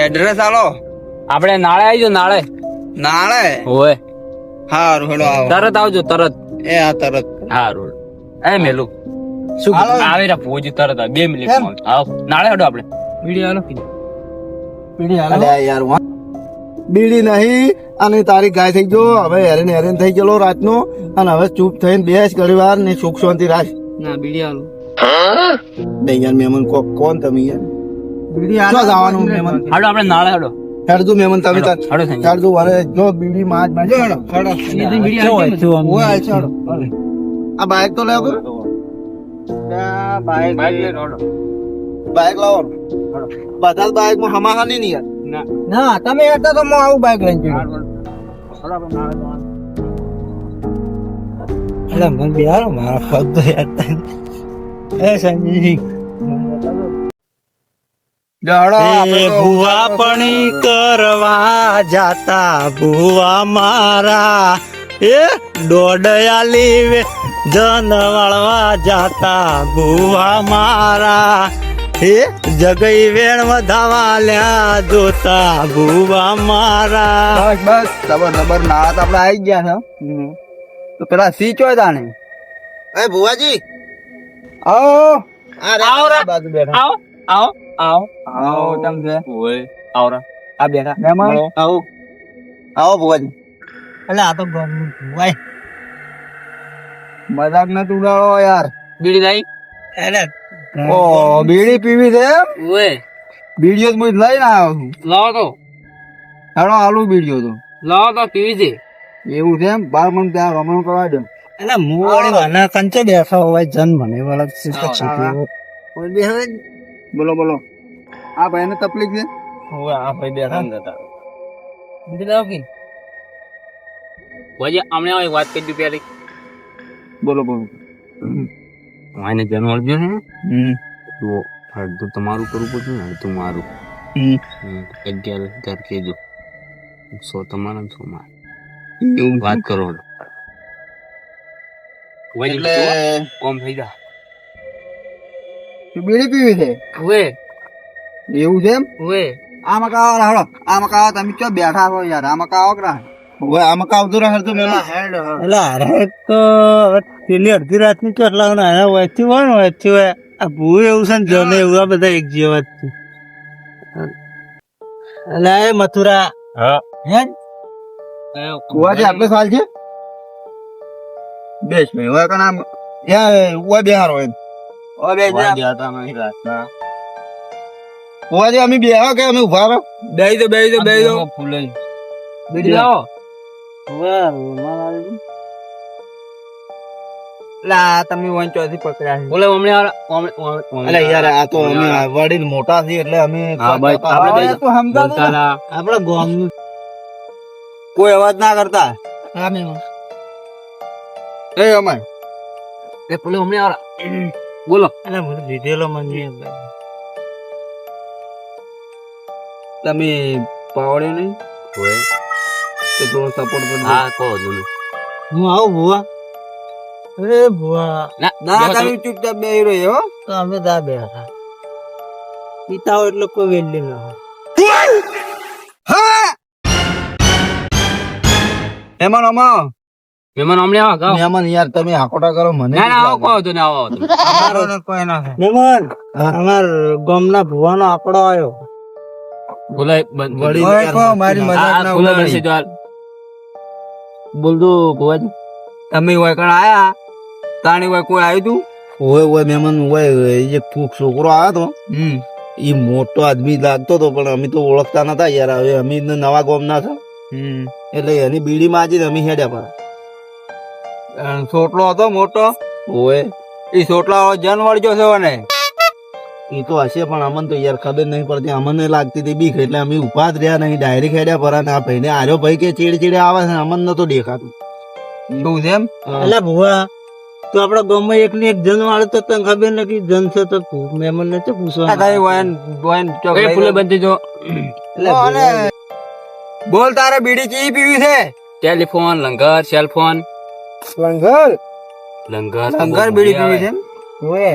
Address આલો. આપણે નાળે આવી જાઓ નાળે. નાળે? ઓય હારું હેડો આવો. તરત આવજો તરત. એ આ તરત. હારું એ મેલું. શું હાલો. આવે રા પોજ તરત આવે. બે મિનિટ? આવ. નાળે હેડો આપણે. વીડિયો હાલો. અલ્યા યાર વાહ. બીડી નહીં અને તારી ગાય થઈ ગયો. હવે હેરેન હેરેન થઈ ગયેલો રાતનો. અને હવે ચૂપ થઈને બેસ ઘણી વાર ને સુખ શાંતિ રાખ. ના બીડી હાલો. બે યાર મેમન કોક કોણ તમે યાર? બીડી આ જવાનું મહેમાન. હાલો આપણે નાળે હડો હેડજો મહેમાન તમે હડો, હડો થઈ હેડજો વરે. જો બીડી માં જ હેડો હેડો. ઓય આ છે, હેડો. આ બાઈક તો લેવો. બાઈક બાઈક લાવો. બધા જ બાઈકમાં હમાહાની નહીં યાર. ના. તમે હેડતા તો હું આવું બાઈક લઈને જઈશ અરે મને બિહારો મારા પગ તો એ સંજીજી એ ભુવા પણ કરવા જાતા ભુવા મારા. એ દોડયાલી લીવે જન વાળવા જાતા ભુવા મારા. એ જગઈ વેણ વધાવા લ્યા જોતા ભુવા મારા. બસ બસ જબર જબર ના તો આપડે આવી ગયા છે. તો પેલા સી ચોય તાને એ ભુવાજી. આવો. આ આવો બાજુ બેઠા. આવો. આવો આવો તમ છે ઓય આવરા આ બેઠા મહેમાન આવો આવો ભુવાજી એટલે આ તો ગમનું ભુવાય મજાક ન ઉડાડો યાર બીડી લઈ એટલે ઓ બીડી પીવી છે? ઓય બીડીઓ જ મુજ લઈને આવ્યો છું લાવો તો હાડો આલુ બીડીઓ તો લાવો તો પીવી છે એવું છે એમ બાર મન ત્યાં રમણ કરવા દે એટલે મુવાડી વાના કંચે બેઠા હોય જન મને વળગ છે તો છીપી બોલો બોલો. આ ભાઈ ને તકલીફ છે? ઓય આ ભાઈ બેઠા હતા બીજું લાવો કે? વજે અમને એક વાત કરી દીધું પેલી બોલો બોલો. આને જન્મ મળ્યો ને? હમ. તો અડધું તમારું કરવું પડશે ને અડધું મારું. અગિયાર હજાર કેજો સો તમારા સો માર. એવું વાત કરો. એટલે કોમ થઈ જા. બીડી પીવી છે? ઓએ એવું છે એમ? ઓએ આ કાવ હળો આ મકાવો તમે ક્યાં બેઠા છો યાર? આ મકાવો કરા ઓય આ મકાવ તો રહે તો મેલા. હેડ એટલે અરે તો પેલી અડધી રાતની કેટલા એના વચ્ચે હોય ને વચ્ચે હોય. આ ભૂ એવું છે ને જને એવું આ બધા એક જેવા જ છે એટલે એ મથુરા. હા. હે? છે આટલો સાલ છે? બેસ ભાઈ હોય કણ આમ ત્યાં ઉવા બેહારો એમ. અમે અમે બેહો કે અમે ઊભા રહો? બેહી દો બેહી દો બેહી દો. ફૂલે. બીડી લા તમે વંચોથી પકડ્યા બોલે અમને આ- અમને- અમને- અલે યાર આ તો અમે વડીલ મોટા છીએ એટલે અમે આપણે તું સમજાતો ના. કોઈ અવાજ ના કરતા? હા મેં એ અમાર. એ પેલો અમને આ- બોલો. એટલે મને લીધેલો મને તમે પાવડ્યો નહીં? હોય તો થોડો સપોર્ટ કરો હા કહો તમે હું આવું ભુવા? અરે ભુવા. ના ના તમે ચૂપચાપ બેહી રહ્યો હો. તો અમે દા બેઠા પિતા હોય એટલે કોઈ વેલી ના હોય. મહેમાન અમા મહેમાન અમને આવો. મહેમાન યાર તમે હાકોટા કરો મને ના ના આવો કહો તો ને આવો. અમારો કોઈ ના મહેમાન અમાર ગામના ભુવાનો આંકડો આવ્યો. બોલો એ બંધ- વડીલ બંધ. યાર, મારી મજાક ના બોલો. દર્શી દ્વાર. બોલ દો ભુવાજી. તમે હોય કણ આયા? તાણી હોય કોઈ આવ્યું તું? ઓય ઓય મહેમાન ઓય એક ફૂક છોકરો આવ્યો તો હમ. એ મોટો આદમી લાગતો તો પણ અમે તો ઓળખતા નતા યાર હવે અમે નવા ગોમ ના છો. હમ. એટલે એની બીડી માં આજે અમે હેડ્યા પર સોટલો હતો મોટો? ઓએ એ છોટલા જન જો છે ને એ તો હશે પણ અમને તો યાર ખબર નહીં પડતી. અમને લાગતી હતી બીક એટલે અમે ઊભા જ રહ્યા નહીં ડાયરેક્ટ હેડ્યા પર અને આ ભાઈને આર્યો ભાઈ કે ચીડચીડે આવે છે અમને નતો દેખાતું. શું છે એમ? એટલે ભુવા તો આપડા ગામમાં એક ને એક જન વાળો તો તને ખબર નથી જન છે તો મહેમાન ને તો પૂછવા એ ફૂલે બંધ જો. બોલ તારે બીડી ચી પીવી છે? ટેલિફોન લંગર સેલફોન. લંગર? લંગર લંગર બીડી પીવી છે ઓએ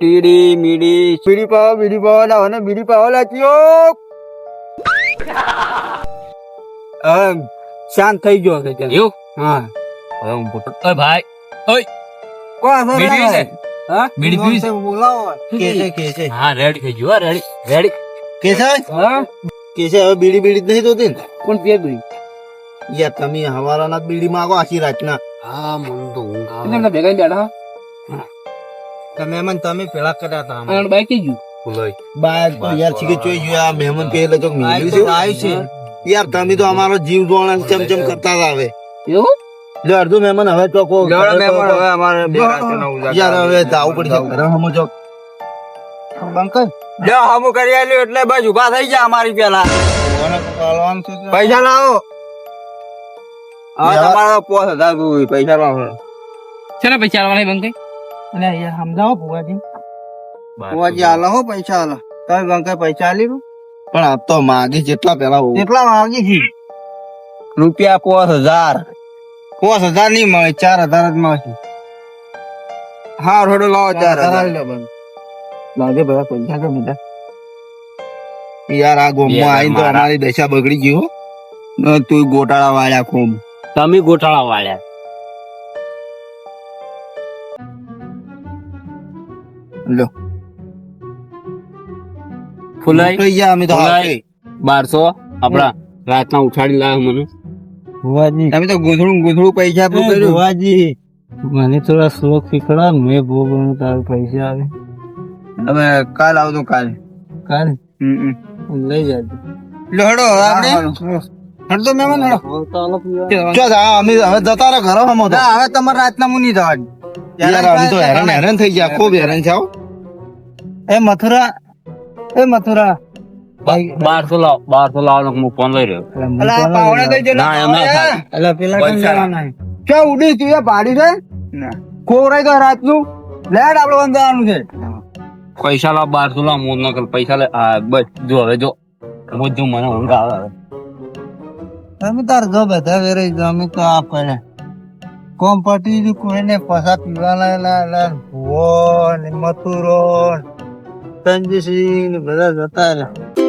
ટીડી મીડી. બીડી પાવ બીડી પાવ લાવો ને બીડી પાવ લાચ્યો અમ શાંત થઈ ગયો કે એવું? હા. હવે હું પોતો ઓય ભાઈ. ઓય. કોણ છે બીડી છે. હા? બીડી પીવી છે? બોલાવો. કે છે કે છે? હા રેડી થઈ ગયો રેડી રેડી કે છે? હા? કે છે? હવે બીડી બીડી નહીં જોતી ને? કોણ પીએ બીડી? યાર તમે હવારાના જ બીડી માંગો આખી રાતના. હા મને તો ઊંઘ આવે. એમને ભેગા બેઠા તમે મહેમાન તમે પેલા કર્યા હતા અને બાઈક ગયું. બોલાય બાઈક તો યાર છીકે ચોઈ ગયો આ મહેમાન કે એટલે ચોક મિલ્યું છે આવ્યું છે. યાર તમે તો અમારો જીવ જોણા ચમ ચમ કરતા હવે એવું? જો અડધો મહેમાન હવે ચોકો અમારે યાર હવે જાવું પડશે ઘરે હમો ચોક બંકર જો હમું કરી આલ્યો એટલે બસ ઊભા થઈ ગયા અમારી પેલા. પૈસા લાવો. હવે. તમારો પોસ હજાર પૈસા લાવો. છે પૈસા આવવાના બંકે? અને અહીંયા સમજાવો ભુવાજી. ભુવાજી આલો હો પૈસા આલો તમે બંકાઈ પૈસા આલી પણ આપ તો માગી જેટલા પેલા. કેટલા માંગી છે. રૂપિયા પોસ હજાર. પોસ હજાર નહીં મળે ચાર હજાર જ મળશે. હા રોડો લાવો ચાર હજાર લાગે બધા પૈસા તો બધા. યાર આ ગોમમાં આવીને તો અમારી દશા બગડી ગયો હો. તું ગોટાળા વાળ્યા ખૂબ તમે ગોઠાળા વાળ્યા. લો. ફુલાઈ? તો યાર અમે તો ફુલાઈ. હાથે. બારસો? આપડા રાતના ઉઠાડી લાવ્યો મને. ભુવાજી. તમે તો ગૂંથળું ગૂંથળું પૈસા આપો કર્યું. ભુવાજી મને થોડા શોખ શીખડા મેં બહુ ઘણું તારું પૈસા આવે. હવે કાલ આવતો કાલ. કાલ? લઈ જાય લોડો આપણે? હડતો મહેમાન હડો. ચો જા, અમે હવે જતા રહો ઘરો હમો તો. હવે તમારે રાતના મુની જવાનું. યાર અમે તો હેરાન હેરાન થઈ ગયા. ખૂબ હેરાન છે એ મથુરા એ મથુરા. બારસો લાવ બારસો લાવ હું ફોન લઈ રહ્યો. ઉડી તું એ પાડી કોરાઈ ખોરાઈ રાતનું લેટ આપડે બંધાવાનું છે. પૈસા લાવ બારસો લાવ હું નકલ પૈસા લે બસ જો હવે જો. હું જો મને ઊંઘ આવે. તમે તાર ગ બધા વેરે અમે તો આ પડે કોમ પટી કોઈને પસા પીવાના ભુવો ને મથુરો સંજયસિંહ બધા જતા રહ્યા.